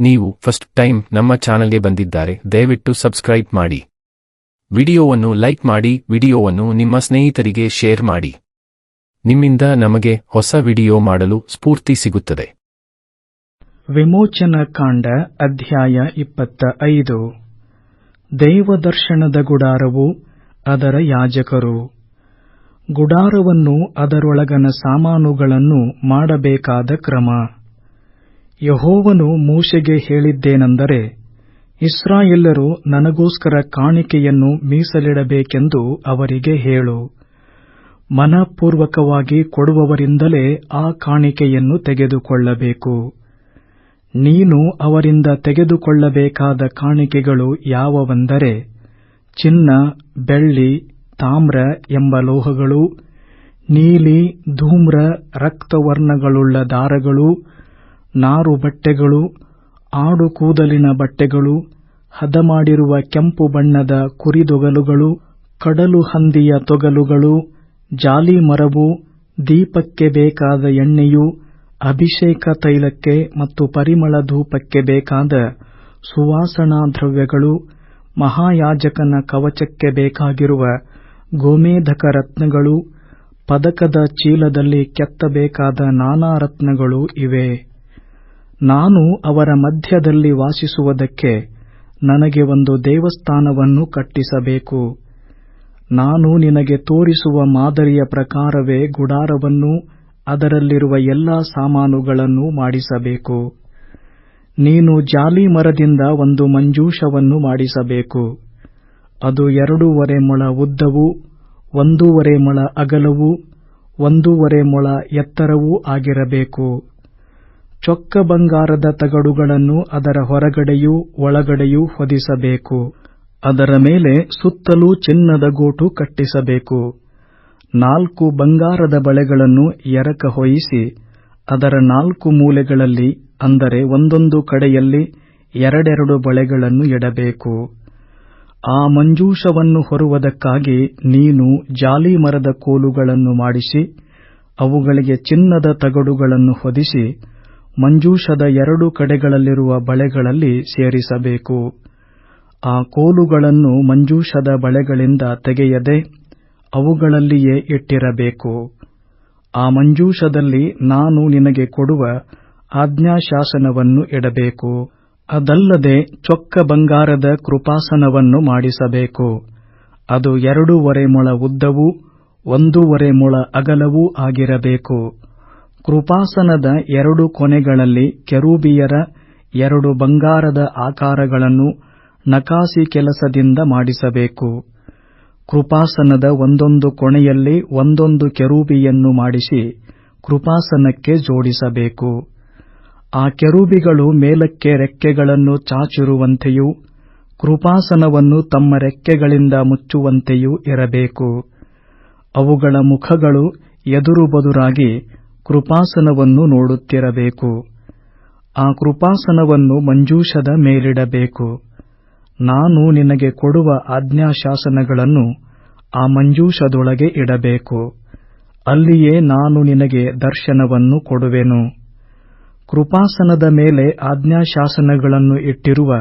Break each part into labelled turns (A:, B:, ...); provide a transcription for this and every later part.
A: ನೀವು first time ನಮ್ಮ ಚಾನಲ್ಗೆ ಬಂದಿದ್ದಾರೆ, ದಯವಿಟ್ಟು ಸಬ್ಸ್ಕ್ರೈಬ್ ಮಾಡಿ. ವಿಡಿಯೋವನ್ನು ಲೈಕ್ ಮಾಡಿ, ವಿಡಿಯೋವನ್ನು ನಿಮ್ಮ ಸ್ನೇಹಿತರಿಗೆ ಶೇರ್ ಮಾಡಿ. ನಿಮ್ಮಿಂದ ನಮಗೆ ಹೊಸ ವಿಡಿಯೋ ಮಾಡಲು ಸ್ಫೂರ್ತಿ ಸಿಗುತ್ತದೆ.
B: ವಿಮೋಚನ ಕಾಂಡ, ಅಧ್ಯಾಯ ಇಪ್ಪತ್ತ ಐದು ದೈವದರ್ಶನದ ಗುಡಾರವು ಅದರ ಯಾಜಕರು. ಗುಡಾರವನ್ನು ಅದರೊಳಗನ ಸಾಮಾನುಗಳನ್ನು ಮಾಡಬೇಕಾದ ಕ್ರಮ. ಯಹೋವನು ಮೂಷೆಗೆ ಹೇಳಿದ್ದೇನೆಂದರೆ ಇಸ್ರಾಯೆಲ್ಲರು ನನಗೋಸ್ಕರ ಕಾಣಿಕೆಯನ್ನು ಮೀಸಲಿಡಬೇಕೆಂದು ಅವರಿಗೆ ಹೇಳು. ಮನಪೂರ್ವಕವಾಗಿ ಕೊಡುವವರಿಂದಲೇ ಆ ಕಾಣಿಕೆಯನ್ನು ತೆಗೆದುಕೊಳ್ಳಬೇಕು. ನೀನು ಅವರಿಂದ ತೆಗೆದುಕೊಳ್ಳಬೇಕಾದ ಕಾಣಿಕೆಗಳು ಯಾವವೆಂದರೆ, ಚಿನ್ನ, ಬೆಳ್ಳಿ, ತಾಮ್ರ ಎಂಬ ಲೋಹಗಳು, ನೀಲಿ, ಧೂಮ್ರ, ರಕ್ತವರ್ಣಗಳುಳ್ಳ ದಾರಗಳು ನಾರು ಬಟ್ಟೆಗಳು, ಆಡು ಕೂದಲಿನ ಬಟ್ಟೆಗಳು, ಹದಮಾಡಿರುವ ಕೆಂಪು ಬಣ್ಣದ ಕುರಿದೊಗಲುಗಳು, ಕಡಲು ಹಂದಿಯ ತೊಗಲುಗಳು, ಜಾಲಿ ಮರವು, ದೀಪಕ್ಕೆ ಬೇಕಾದ ಎಣ್ಣೆಯು, ಅಭಿಷೇಕ ತೈಲಕ್ಕೆ ಮತ್ತು ಪರಿಮಳ ಧೂಪಕ್ಕೆ ಬೇಕಾದ ಸುವಾಸನಾ ದ್ರವ್ಯಗಳು, ಮಹಾಯಾಜಕನ ಕವಚಕ್ಕೆ ಬೇಕಾಗಿರುವ ಗೋಮೇಧಕ ರತ್ನಗಳು, ಪದಕದ ಚೀಲದಲ್ಲಿ ಕೆತ್ತಬೇಕಾದ ನಾನಾ ರತ್ನಗಳು ಇವೆ. ನಾನು ಅವರ ಮಧ್ಯದಲ್ಲಿ ವಾಸಿಸುವುದಕ್ಕೆ ನನಗೆ ಒಂದು ದೇವಸ್ಥಾನವನ್ನು ಕಟ್ಟಿಸಬೇಕು. ನಾನು ನಿನಗೆ ತೋರಿಸುವ ಮಾದರಿಯ ಪ್ರಕಾರವೇ ಗುಡಾರವನ್ನು, ಅದರಲ್ಲಿರುವ ಎಲ್ಲಾ ಸಾಮಾನುಗಳನ್ನು ಮಾಡಿಸಬೇಕು. ನೀನು ಜಾಲಿ ಮರದಿಂದ ಒಂದು ಮಂಜೂಷವನ್ನು ಮಾಡಿಸಬೇಕು. ಅದು ಎರಡೂವರೆ ಮೊಳ ಉದ್ದವೂ, ಒಂದೂವರೆ ಮೊಳ ಅಗಲವೂ, ಒಂದೂವರೆ ಮೊಳ ಎತ್ತರವೂ ಆಗಿರಬೇಕು. ಚೊಕ್ಕ ಬಂಗಾರದ ತಗಡುಗಳನ್ನು ಅದರ ಹೊರಗಡೆಯೂ ಒಳಗಡೆಯೂ ಹೊದಿಸಬೇಕು. ಅದರ ಮೇಲೆ ಸುತ್ತಲೂ ಚಿನ್ನದ ಗೋಟು ಕಟ್ಟಿಸಬೇಕು. ನಾಲ್ಕು ಬಂಗಾರದ ಬಳೆಗಳನ್ನು ಎರಕ ಹೊಯಿಸಿ, ಅದರ ನಾಲ್ಕು ಮೂಲೆಗಳಲ್ಲಿ, ಅಂದರೆ ಒಂದೊಂದು ಕಡೆಯಲ್ಲಿ, ಎರಡೆರಡು ಬಳೆಗಳನ್ನು ಇಡಬೇಕು. ಆ ಮಂಜೂಷವನ್ನು ಹೊರುವುದಕ್ಕಾಗಿ ನೀನು ಜಾಲಿ ಮರದ ಕೋಲುಗಳನ್ನು ಮಾಡಿಸಿ, ಅವುಗಳಿಗೆ ಚಿನ್ನದ ತಗಡುಗಳನ್ನು ಹೊದಿಸಿ ಮಂಜೂಷದ ಎರಡು ಕಡೆಗಳಲ್ಲಿರುವ ಬಳೆಗಳಲ್ಲಿ ಸೇರಿಸಬೇಕು. ಆ ಕೋಲುಗಳನ್ನು ಮಂಜೂಷದ ಬಳೆಗಳಿಂದ ತೆಗೆಯದೆ ಅವುಗಳಲ್ಲಿಯೇ ಇಟ್ಟಿರಬೇಕು. ಆ ಮಂಜೂಷದಲ್ಲಿ ನಾನು ನಿನಗೆ ಕೊಡುವ ಆಜ್ಞಾಶಾಸನವನ್ನು ಇಡಬೇಕು. ಅದಲ್ಲದೆ ಚೊಕ್ಕ ಬಂಗಾರದ ಕೃಪಾಸನವನ್ನು ಮಾಡಿಸಬೇಕು. ಅದು ಎರಡೂವರೆ ಮೊಳ ಉದ್ದವೂ ಒಂದೂವರೆ ಮೊಳ ಅಗಲವೂ ಆಗಿರಬೇಕು. ಕೃಪಾಸನದ ಎರಡು ಕೊನೆಗಳಲ್ಲಿ ಕೆರೂಬಿಯರ ಎರಡು ಬಂಗಾರದ ಆಕಾರಗಳನ್ನು ನಕಾಸಿ ಕೆಲಸದಿಂದ ಮಾಡಿಸಬೇಕು. ಕೃಪಾಸನದ ಒಂದೊಂದು ಕೊನೆಯಲ್ಲಿ ಒಂದೊಂದು ಕೆರೂಬಿಯನ್ನು ಮಾಡಿಸಿ ಕೃಪಾಸನಕ್ಕೆ ಜೋಡಿಸಬೇಕು. ಆ ಕೆರೂಬಿಗಳು ಮೇಲಕ್ಕೆ ರೆಕ್ಕೆಗಳನ್ನು ಚಾಚಿರುವಂತೆಯೂ ಕೃಪಾಸನವನ್ನು ತಮ್ಮ ರೆಕ್ಕೆಗಳಿಂದ ಮುಚ್ಚುವಂತೆಯೂ ಇರಬೇಕು. ಅವುಗಳ ಮುಖಗಳು ಎದುರು ಬದುರಾಗಿ ಕೃಪಾಸನವನ್ನು ನೋಡುತ್ತಿರಬೇಕು. ಆ ಕೃಪಾಸನವನ್ನು ಮಂಜೂಷದ ಮೇಲಿಡಬೇಕು. ನಾನು ನಿನಗೆ ಕೊಡುವ ಆಜ್ಞಾಶಾಸನಗಳನ್ನು ಆ ಮಂಜೂಷದೊಳಗೆ ಇಡಬೇಕು. ಅಲ್ಲಿಯೇ ನಾನು ನಿನಗೆ ದರ್ಶನವನ್ನು ಕೊಡುವೆನು. ಕೃಪಾಸನದ ಮೇಲೆ ಆಜ್ಞಾಶಾಸನಗಳನ್ನು ಇಟ್ಟಿರುವ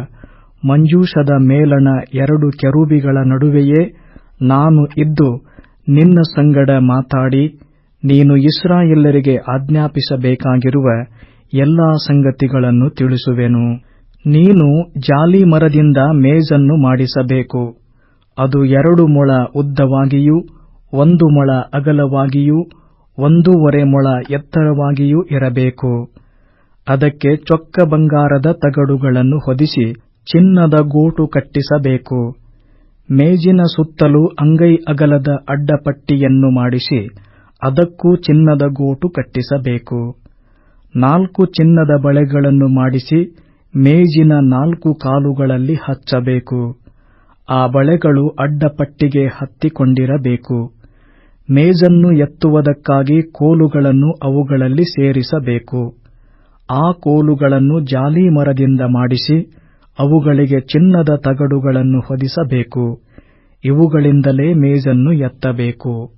B: ಮಂಜೂಷದ ಮೇಲಣ ಎರಡು ಕೆರೂಬಿಗಳ ನಡುವೆಯೇ ನಾನು ಇದ್ದು ನಿನ್ನ ಸಂಗಡ ಮಾತಾಡಿ ನೀನು ಇಸ್ರಾಯೆಲ್ಲರಿಗೆ ಆಜ್ಞಾಪಿಸಬೇಕಾಗಿರುವ ಎಲ್ಲಾ ಸಂಗತಿಗಳನ್ನು ತಿಳಿಸುವೆನು. ನೀನು ಜಾಲಿ ಮರದಿಂದ ಮೇಜನ್ನು ಮಾಡಿಸಬೇಕು. ಅದು ಎರಡು ಮೊಳ ಉದ್ದವಾಗಿಯೂ, ಒಂದು ಮೊಳ ಅಗಲವಾಗಿಯೂ, ಒಂದೂವರೆ ಮೊಳ ಎತ್ತರವಾಗಿಯೂ ಇರಬೇಕು. ಅದಕ್ಕೆ ಚೊಕ್ಕ ಬಂಗಾರದ ತಗಡುಗಳನ್ನು ಹೊದಿಸಿ ಚಿನ್ನದ ಗೋಟು ಕಟ್ಟಿಸಬೇಕು. ಮೇಜಿನ ಸುತ್ತಲೂ ಅಂಗೈ ಅಗಲದ ಅಡ್ಡಪಟ್ಟಿಯನ್ನು ಮಾಡಿಸಿ ಅದಕ್ಕೂ ಚಿನ್ನದ ಗೋಟು ಕಟ್ಟಿಸಬೇಕು. ನಾಲ್ಕು ಚಿನ್ನದ ಬಳೆಗಳನ್ನು ಮಾಡಿಸಿ ಮೇಜಿನ ನಾಲ್ಕು ಕಾಲುಗಳಲ್ಲಿ ಹಚ್ಚಬೇಕು. ಆ ಬಳೆಗಳು ಅಡ್ಡಪಟ್ಟಿಗೆ ಹತ್ತಿಕೊಂಡಿರಬೇಕು. ಮೇಜನ್ನು ಎತ್ತುವುದಕ್ಕಾಗಿ ಕೋಲುಗಳನ್ನು ಅವುಗಳಲ್ಲಿ ಸೇರಿಸಬೇಕು. ಆ ಕೋಲುಗಳನ್ನು ಜಾಲಿ ಮರದಿಂದ ಮಾಡಿಸಿ ಅವುಗಳಿಗೆ ಚಿನ್ನದ ತಗಡುಗಳನ್ನು ಹೊದಿಸಬೇಕು. ಇವುಗಳಿಂದಲೇ ಮೇಜನ್ನು ಎತ್ತಬೇಕು.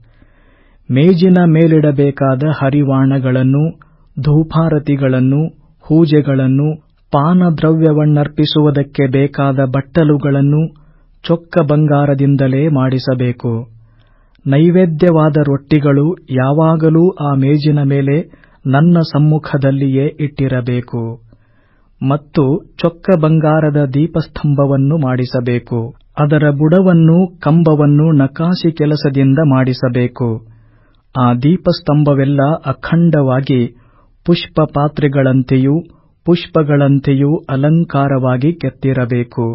B: ಮೇಜಿನ ಮೇಲಿಡಬೇಕಾದ ಹರಿವಾಣಗಳನ್ನು, ಧೂಪಾರತಿಗಳನ್ನು, ಹೂಜೆಗಳನ್ನು, ಪಾನದ್ರವ್ಯವನ್ನರ್ಪಿಸುವುದಕ್ಕೆ ಬೇಕಾದ ಬಟ್ಟಲುಗಳನ್ನು ಚೊಕ್ಕ ಬಂಗಾರದಿಂದಲೇ ಮಾಡಿಸಬೇಕು. ನೈವೇದ್ಯವಾದ ರೊಟ್ಟಿಗಳು ಯಾವಾಗಲೂ ಆ ಮೇಜಿನ ಮೇಲೆ ನನ್ನ ಸಮ್ಮುಖದಲ್ಲಿಯೇ ಇಟ್ಟಿರಬೇಕು. ಮತ್ತು ಚೊಕ್ಕ ಬಂಗಾರದ ದೀಪಸ್ತಂಭವನ್ನು ಮಾಡಿಸಬೇಕು. ಅದರ ಬುಡವನ್ನು, ಕಂಬವನ್ನು ನಕಾಸಿ ಕೆಲಸದಿಂದ ಮಾಡಿಸಬೇಕು. ಆ ದೀಪಸ್ತಂಭವೆಲ್ಲ ಅಖಂಡವಾಗಿ ಪುಷ್ಪ ಪಾತ್ರೆಗಳಂತೆಯೂ ಪುಷ್ಪಗಳಂತೆಯೂ ಅಲಂಕಾರವಾಗಿ ಕೆತ್ತಿರಬೇಕು.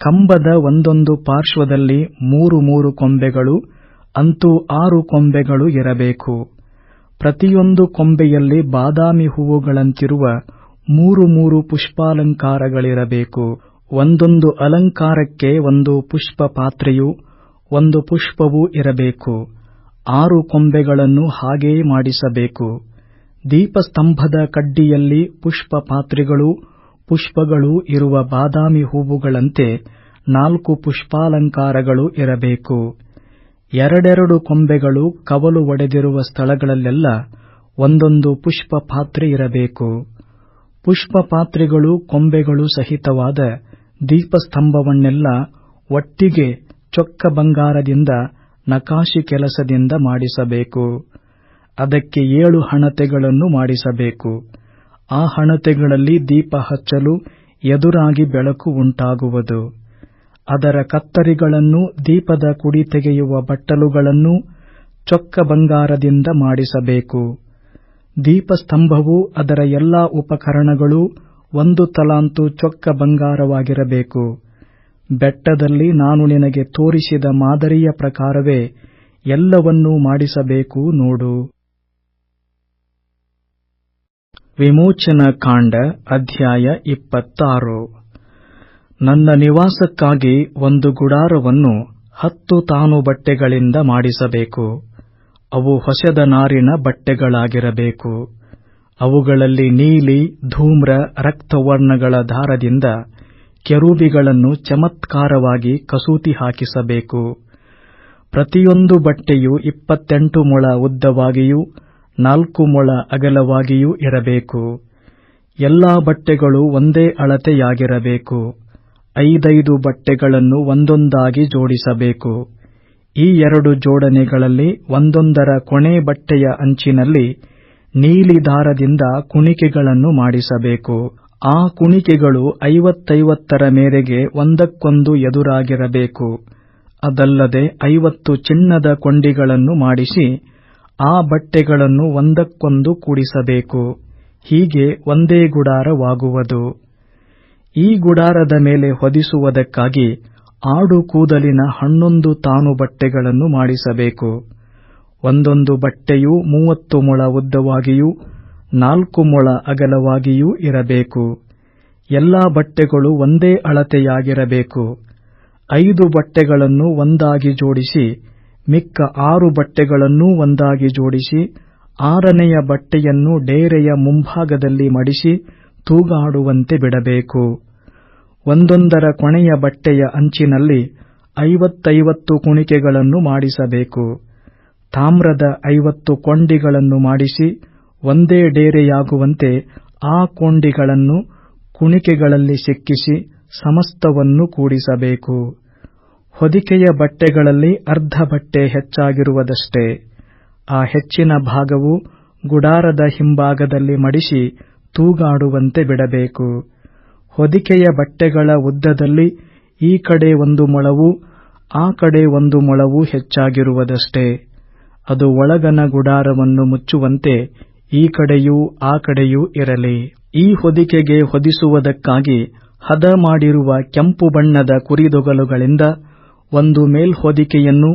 B: ಕಂಬದ ಒಂದೊಂದು ಪಾರ್ಶ್ವದಲ್ಲಿ ಮೂರು ಮೂರು ಕೊಂಬೆಗಳು, ಅಂತೂ ಆರು ಕೊಂಬೆಗಳು ಇರಬೇಕು. ಪ್ರತಿಯೊಂದು ಕೊಂಬೆಯಲ್ಲಿ ಬಾದಾಮಿ ಹೂವುಗಳಂತಿರುವ ಮೂರು ಮೂರು ಪುಷ್ಪಾಲಂಕಾರಗಳಿರಬೇಕು. ಒಂದೊಂದು ಅಲಂಕಾರಕ್ಕೆ ಒಂದು ಪುಷ್ಪ ಪಾತ್ರೆಯೂ ಒಂದು ಪುಷ್ಪವೂ ಇರಬೇಕು. ಆರು ಕೊಂಬೆಗಳನ್ನು ಹಾಗೆಯೇ ಮಾಡಿಸಬೇಕು. ದೀಪಸ್ತಂಭದ ಕಡ್ಡಿಯಲ್ಲಿ ಪುಷ್ಪ ಪಾತ್ರೆಗಳು ಪುಷ್ಪಗಳೂ ಇರುವ ಬಾದಾಮಿ ಹೂವುಗಳಂತೆ ನಾಲ್ಕು ಪುಷ್ಪಾಲಂಕಾರಗಳು ಇರಬೇಕು. ಎರಡೆರಡು ಕೊಂಬೆಗಳು ಕವಲು ಒಡೆದಿರುವ ಸ್ಥಳಗಳಲ್ಲೆಲ್ಲ ಒಂದೊಂದು ಪುಷ್ಪ ಪಾತ್ರೆ ಇರಬೇಕು. ಪುಷ್ಪ ಪಾತ್ರೆಗಳು ಕೊಂಬೆಗಳು ಸಹಿತವಾದ ದೀಪಸ್ತಂಭವನ್ನೆಲ್ಲ ಒಟ್ಟಿಗೆ ಚೊಕ್ಕ ಬಂಗಾರದಿಂದ ನಕಾಶಿ ಕೆಲಸದಿಂದ ಮಾಡಿಸಬೇಕು. ಅದಕ್ಕೆ ಏಳು ಹಣತೆಗಳನ್ನು ಮಾಡಿಸಬೇಕು. ಆ ಹಣತೆಗಳಲ್ಲಿ ದೀಪ ಹಚ್ಚಲು ಎದುರಾಗಿ ಬೆಳಕು ಉಂಟಾಗುವುದು. ಅದರ ಕತ್ತರಿಗಳನ್ನು ದೀಪದ ಕುಡಿ ತೆಗೆಯುವ ಬಟ್ಟಲುಗಳನ್ನು ಚೊಕ್ಕ ಬಂಗಾರದಿಂದ ಮಾಡಿಸಬೇಕು. ದೀಪಸ್ತಂಭವು ಅದರ ಎಲ್ಲಾ ಉಪಕರಣಗಳು ಒಂದು ತಲಾಂತು ಚೊಕ್ಕ ಬಂಗಾರವಾಗಿರಬೇಕು. ಬೆಟ್ಟದಲ್ಲಿ ನಾನು ನಿನಗೆ ತೋರಿಸಿದ ಮಾದರಿಯ ಪ್ರಕಾರವೇ ಎಲ್ಲವನ್ನೂ ಮಾಡಿಸಬೇಕು ನೋಡು. ವಿಮೋಚನಾ ಕಾಂಡ ಅಧ್ಯಾಯ ಇಪ್ಪತ್ತಾರು. ನನ್ನ ನಿವಾಸಕ್ಕಾಗಿ ಒಂದು ಗುಡಾರವನ್ನು ಹತ್ತು ತಾನು ಬಟ್ಟೆಗಳಿಂದ ಮಾಡಿಸಬೇಕು. ಅವು ಹೊಸದ ನಾರಿನ ಬಟ್ಟೆಗಳಾಗಿರಬೇಕು. ಅವುಗಳಲ್ಲಿ ನೀಲಿ, ಧೂಮ್ರ, ರಕ್ತವರ್ಣಗಳ ದಾರದಿಂದ ಕೆರೂಬಿಗಳನ್ನು ಚಮತ್ಕಾರವಾಗಿ ಕಸೂತಿ ಹಾಕಿಸಬೇಕು. ಪ್ರತಿಯೊಂದು ಬಟ್ಟೆಯು ಇಪ್ಪತ್ತೆಂಟು ಮೊಳ ಉದ್ದವಾಗಿಯೂ ನಾಲ್ಕು ಮೊಳ ಅಗಲವಾಗಿಯೂ ಇರಬೇಕು. ಎಲ್ಲಾ ಬಟ್ಟೆಗಳು ಒಂದೇ ಅಳತೆಯಾಗಿರಬೇಕು. ಐದೈದು ಬಟ್ಟೆಗಳನ್ನು ಒಂದೊಂದಾಗಿ ಜೋಡಿಸಬೇಕು. ಈ ಎರಡು ಜೋಡಣೆಗಳಲ್ಲಿ ಒಂದೊಂದರ ಕೊನೆ ಬಟ್ಟೆಯ ಅಂಚಿನಲ್ಲಿ ನೀಲಿ ದಾರದಿಂದ ಕುಣಿಕೆಗಳನ್ನು ಮಾಡಿಸಬೇಕು. ಆ ಕುಣಿಕೆಗಳು ಐವತ್ತೈವತ್ತರ ಮೇರೆಗೆ ಒಂದಕ್ಕೊಂದು ಎದುರಾಗಿರಬೇಕು. ಅದಲ್ಲದೆ ಐವತ್ತು ಚಿನ್ನದ ಕೊಂಡಿಗಳನ್ನು ಮಾಡಿಸಿ ಆ ಬಟ್ಟೆಗಳನ್ನು ಒಂದಕ್ಕೊಂದು ಕೂಡಿಸಬೇಕು. ಹೀಗೆ ಒಂದೇ ಗುಡಾರವಾಗುವುದು. ಈ ಗುಡಾರದ ಮೇಲೆ ಹೊದಿಸುವುದಕ್ಕಾಗಿ ಆಡು ಕೂದಲಿನ ಹನ್ನೊಂದು ತಾನು ಬಟ್ಟೆಗಳನ್ನು ಮಾಡಿಸಬೇಕು. ಒಂದೊಂದು ಬಟ್ಟೆಯೂ ಮೂವತ್ತು ಮೊಳ ಉದ್ದವಾಗಿಯೂ ನಾಲ್ಕು ಮೊಳ ಅಗಲವಾಗಿಯೂ ಇರಬೇಕು. ಎಲ್ಲಾ ಬಟ್ಟೆಗಳು ಒಂದೇ ಅಳತೆಯಾಗಿರಬೇಕು. ಐದು ಬಟ್ಟೆಗಳನ್ನು ಒಂದಾಗಿ ಜೋಡಿಸಿ, ಮಿಕ್ಕ ಆರು ಬಟ್ಟೆಗಳನ್ನೂ ಒಂದಾಗಿ ಜೋಡಿಸಿ, ಆರನೆಯ ಬಟ್ಟೆಯನ್ನು ಡೇರೆಯ ಮುಂಭಾಗದಲ್ಲಿ ಮಡಿಸಿ ತೂಗಾಡುವಂತೆ ಬಿಡಬೇಕು. ಒಂದೊಂದರ ಕೊನೆಯ ಬಟ್ಟೆಯ ಅಂಚಿನಲ್ಲಿ ಐವತ್ತೈವತ್ತು ಕುಣಿಕೆಗಳನ್ನು ಮಾಡಿಸಬೇಕು. ತಾಮ್ರದ ಐವತ್ತು ಕೊಂಡಿಗಳನ್ನು ಮಾಡಿಸಿ ಒಂದೇ ಡೇರೆಯಾಗುವಂತೆ ಆ ಕೊಂಡಿಗಳನ್ನು ಕುಣಿಕೆಗಳಲ್ಲಿ ಸಿಕ್ಕಿಸಿ ಸಮಸ್ತವನ್ನು ಕೂಡಿಸಬೇಕು. ಹೊದಿಕೆಯ ಬಟ್ಟೆಗಳಲ್ಲಿ ಅರ್ಧ ಬಟ್ಟೆ ಹೆಚ್ಚಾಗಿರುವುದಷ್ಟೇ. ಆ ಹೆಚ್ಚಿನ ಭಾಗವು ಗುಡಾರದ ಹಿಂಭಾಗದಲ್ಲಿ ಮಡಿಸಿ ತೂಗಾಡುವಂತೆ ಬಿಡಬೇಕು. ಹೊದಿಕೆಯ ಬಟ್ಟೆಗಳ ಉದ್ದದಲ್ಲಿ ಈ ಕಡೆ ಒಂದು ಮೊಳವು, ಆ ಕಡೆ ಒಂದು ಮೊಳವು ಹೆಚ್ಚಾಗಿರುವುದಷ್ಟೇ. ಅದು ಒಳಗನ ಗುಡಾರವನ್ನು ಮುಚ್ಚುವಂತೆ ಈ ಕಡೆಯೂ ಆ ಕಡೆಯೂ ಇರಲಿ. ಈ ಹೊದಿಕೆಗೆ ಹೊದಿಸುವುದಕ್ಕಾಗಿ ಹದ ಮಾಡಿರುವ ಕೆಂಪು ಬಣ್ಣದ ಕುರಿದೊಗಲುಗಳಿಂದ, ಒಂದು ಮೇಲ್ಹೊದಿಕೆಯನ್ನು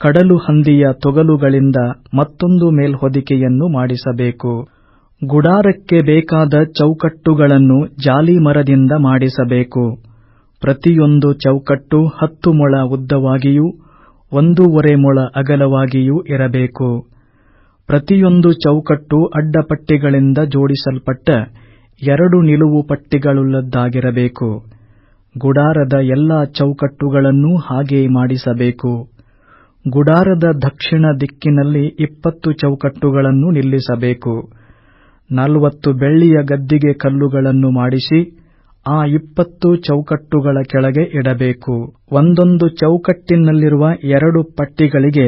B: ಕಡಲು ಹಂದಿಯ ತೊಗಲುಗಳಿಂದ ಮತ್ತೊಂದು ಮೇಲ್ಹೊದಿಕೆಯನ್ನು ಮಾಡಿಸಬೇಕು. ಗುಡಾರಕ್ಕೆ ಬೇಕಾದ ಚೌಕಟ್ಟುಗಳನ್ನು ಜಾಲಿ ಮರದಿಂದ ಮಾಡಿಸಬೇಕು. ಪ್ರತಿಯೊಂದು ಚೌಕಟ್ಟು ಹತ್ತು ಮೊಳ ಉದ್ದವಾಗಿಯೂ, ಒಂದೂವರೆ ಮೊಳ ಅಗಲವಾಗಿಯೂ ಇರಬೇಕು. ಪ್ರತಿಯೊಂದು ಚೌಕಟ್ಟು ಅಡ್ಡಪಟ್ಟಿಗಳಿಂದ ಜೋಡಿಸಲ್ಪಟ್ಟ ಎರಡು ನಿಲುವು ಪಟ್ಟಿಗಳುಳ್ಳದ್ದಾಗಿರಬೇಕು. ಗುಡಾರದ ಎಲ್ಲಾ ಚೌಕಟ್ಟುಗಳನ್ನೂ ಹಾಗೆಯೇ ಮಾಡಿಸಬೇಕು. ಗುಡಾರದ ದಕ್ಷಿಣ ದಿಕ್ಕಿನಲ್ಲಿ ಇಪ್ಪತ್ತು ಚೌಕಟ್ಟುಗಳನ್ನು ನಿಲ್ಲಿಸಬೇಕು. ನಲವತ್ತು ಬೆಳ್ಳಿಯ ಗದ್ದಿಗೆ ಕಲ್ಲುಗಳನ್ನು ಮಾಡಿಸಿ ಆ ಇಪ್ಪತ್ತು ಚೌಕಟ್ಟುಗಳ ಕೆಳಗೆ ಇಡಬೇಕು. ಒಂದೊಂದು ಚೌಕಟ್ಟಿನಲ್ಲಿರುವ ಎರಡು ಪಟ್ಟಿಗಳಿಗೆ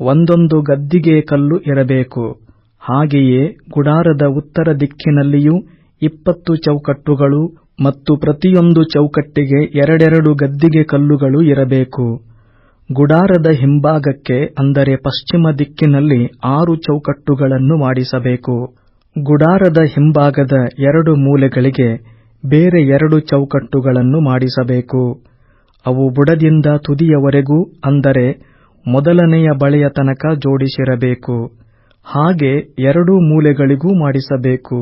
B: ಒಂದೊಂದು ಗದ್ದಿಗೆ ಕಲ್ಲು ಇರಬೇಕು ಹಾಗೆಯೇ ಗುಡಾರದ ಉತ್ತರ ದಿಕ್ಕಿನಲ್ಲಿಯೂ ಇಪ್ಪತ್ತು ಚೌಕಟ್ಟುಗಳು ಮತ್ತು ಪ್ರತಿಯೊಂದು ಚೌಕಟ್ಟಿಗೆ ಎರಡೆರಡು ಗದ್ದಿಗೆ ಕಲ್ಲುಗಳು ಇರಬೇಕು. ಗುಡಾರದ ಹಿಂಭಾಗಕ್ಕೆ, ಅಂದರೆ ಪಶ್ಚಿಮ ದಿಕ್ಕಿನಲ್ಲಿ ಆರು ಚೌಕಟ್ಟುಗಳನ್ನು ಮಾಡಿಸಬೇಕು. ಗುಡಾರದ ಹಿಂಭಾಗದ ಎರಡು ಮೂಲೆಗಳಿಗೆ ಬೇರೆ ಎರಡು ಚೌಕಟ್ಟುಗಳನ್ನು ಮಾಡಿಸಬೇಕು. ಅವು ಬುಡದಿಂದ ತುದಿಯವರೆಗೂ, ಅಂದರೆ ಮೊದಲನೆಯ ಬಳೆಯ ತನಕ ಜೋಡಿಸಿರಬೇಕು. ಹಾಗೆ ಎರಡೂ ಮೂಲೆಗಳಿಗೂ ಮಾಡಿಸಬೇಕು.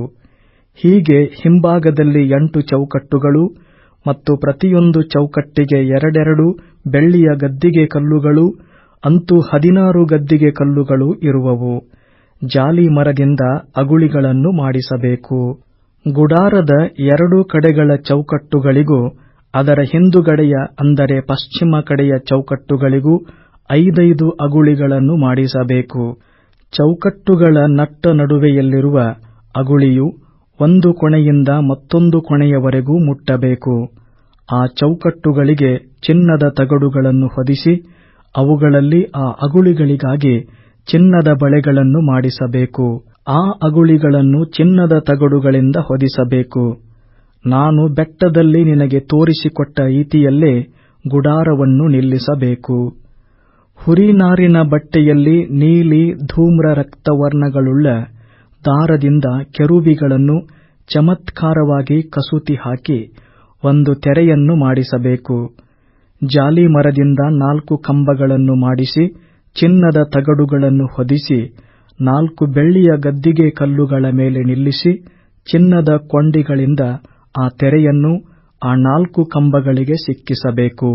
B: ಹೀಗೆ ಹಿಂಭಾಗದಲ್ಲಿ ಎಂಟು ಚೌಕಟ್ಟುಗಳು ಮತ್ತು ಪ್ರತಿಯೊಂದು ಚೌಕಟ್ಟಿಗೆ ಎರಡೆರಡು ಬೆಳ್ಳಿಯ ಗದ್ದಿಗೆ ಕಲ್ಲುಗಳು, ಅಂತೂ ಹದಿನಾರು ಗದ್ದಿಗೆ ಕಲ್ಲುಗಳು ಇರುವವು. ಜಾಲಿ ಮರದಿಂದ ಅಗುಳಿಗಳನ್ನು ಮಾಡಿಸಬೇಕು. ಗುಡಾರದ ಎರಡೂ ಕಡೆಗಳ ಚೌಕಟ್ಟುಗಳಿಗೂ, ಅದರ ಹಿಂದುಗಡೆಯ ಅಂದರೆ ಪಶ್ಚಿಮ ಕಡೆಯ ಚೌಕಟ್ಟುಗಳಿಗೂ ಐದೈದು ಅಗುಳಿಗಳನ್ನು ಮಾಡಿಸಬೇಕು. ಚೌಕಟ್ಟುಗಳ ನಟ್ಟ ನಡುವೆಯಲ್ಲಿರುವ ಅಗುಳಿಯು ಒಂದು ಕೊನೆಯಿಂದ ಮತ್ತೊಂದು ಕೊನೆಯವರೆಗೂ ಮುಟ್ಟಬೇಕು. ಆ ಚೌಕಟ್ಟುಗಳಿಗೆ ಚಿನ್ನದ ತಗಡುಗಳನ್ನು ಹೊದಿಸಿ ಅವುಗಳಲ್ಲಿ ಆ ಅಗುಳಿಗಳಿಗಾಗಿ ಚಿನ್ನದ ಬಳೆಗಳನ್ನು ಮಾಡಿಸಬೇಕು. ಆ ಅಗುಳಿಗಳನ್ನು ಚಿನ್ನದ ತಗಡುಗಳಿಂದ ಹೊದಿಸಬೇಕು. ನಾನು ಬೆಟ್ಟದಲ್ಲಿ ನಿನಗೆ ತೋರಿಸಿಕೊಟ್ಟ ರೀತಿಯಲ್ಲೇ ಗುಡಾರವನ್ನು ನಿಲ್ಲಿಸಬೇಕು. ಹುರಿನಾರಿನ ಬಟ್ಟೆಯಲ್ಲಿ ನೀಲಿ ಧೂಮ್ರ ರಕ್ತವರ್ಣಗಳುಳ್ಳ ದಾರದಿಂದ ಕೆರೂಬಿಗಳನ್ನು ಚಮತ್ಕಾರವಾಗಿ ಕಸೂತಿ ಹಾಕಿ ಒಂದು ತೆರೆಯನ್ನು ಮಾಡಿಸಬೇಕು. ಜಾಲಿ ಮರದಿಂದ ನಾಲ್ಕು ಕಂಬಗಳನ್ನು ಮಾಡಿಸಿ ಚಿನ್ನದ ತಗಡುಗಳನ್ನು ಹೊದಿಸಿ ನಾಲ್ಕು ಬೆಳ್ಳಿಯ ಗದ್ದಿಗೆ ಕಲ್ಲುಗಳ ಮೇಲೆ ನಿಲ್ಲಿಸಿ ಚಿನ್ನದ ಕೊಂಡಿಗಳಿಂದ ಆ ತೆರೆಯನ್ನು ಆ ನಾಲ್ಕು ಕಂಬಗಳಿಗೆ ಸಿಕ್ಕಿಸಬೇಕು.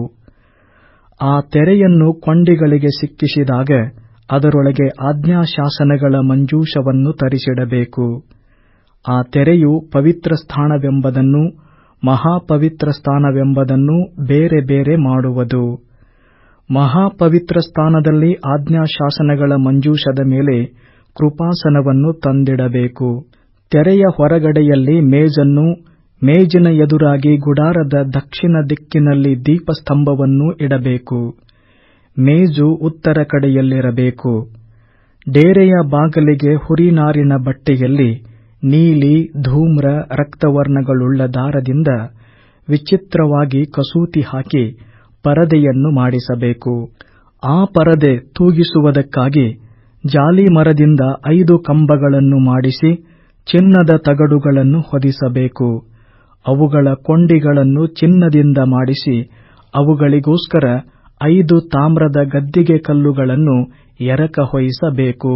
B: ಆ ತೆರೆಯನ್ನು ಕೊಂಡಿಗಳಿಗೆ ಸಿಕ್ಕಿಸಿದಾಗ ಅದರೊಳಗೆ ಆಜ್ಞಾಶಾಸನಗಳ ಮಂಜೂಷವನ್ನು ತರಿಸಿಡಬೇಕು. ಆ ತೆರೆಯು ಪವಿತ್ರ ಸ್ಥಾನವೆಂಬುದನ್ನೂ ಮಹಾಪವಿತ್ರ ಸ್ಥಾನವೆಂಬುದನ್ನೂ ಬೇರೆ ಬೇರೆ ಮಾಡುವುದು. ಮಹಾಪವಿತ್ರ ಸ್ಥಾನದಲ್ಲಿ ಆಜ್ಞಾಶಾಸನಗಳ ಮಂಜೂಷದ ಮೇಲೆ ಕೃಪಾಸನವನ್ನು ತಂದಿಡಬೇಕು. ತೆರೆಯ ಹೊರಗಡೆಯಲ್ಲಿ ಮೇಜನ್ನು ಮೇಜಿನ ಎದುರಾಗಿ ಗುಡಾರದ ದಕ್ಷಿಣ ದಿಕ್ಕಿನಲ್ಲಿ ದೀಪಸ್ತಂಭವನ್ನು ಇಡಬೇಕು. ಮೇಜು ಉತ್ತರ ಕಡೆಯಲ್ಲಿರಬೇಕು. ಡೇರೆಯ ಬಾಗಲಿಗೆ ಹುರಿನಾರಿನ ಬಟ್ಟೆಯಲ್ಲಿ ನೀಲಿ, ಧೂಮ್ರ ರಕ್ತವರ್ಣಗಳುಳ್ಳ ದಾರದಿಂದ ವಿಚಿತ್ರವಾಗಿ ಕಸೂತಿ ಹಾಕಿ ಪರದೆಯನ್ನು ಮಾಡಿಸಬೇಕು. ಆ ಪರದೆ ತೂಗಿಸುವುದಕ್ಕಾಗಿ ಜಾಲಿ ಮರದಿಂದ ಐದು ಕಂಬಗಳನ್ನು ಮಾಡಿಸಿ ಚಿನ್ನದ ತಗಡುಗಳನ್ನು ಹೊದಿಸಬೇಕು. ಅವುಗಳ ಕೊಂಡಿಗಳನ್ನು ಚಿನ್ನದಿಂದ ಮಾಡಿಸಿ ಅವುಗಳಿಗೋಸ್ಕರ ಐದು ತಾಮ್ರದ ಗದ್ದಿಗೆ ಕಲ್ಲುಗಳನ್ನು ಎರಕ ಹೊಯ್ಯಿಸಬೇಕು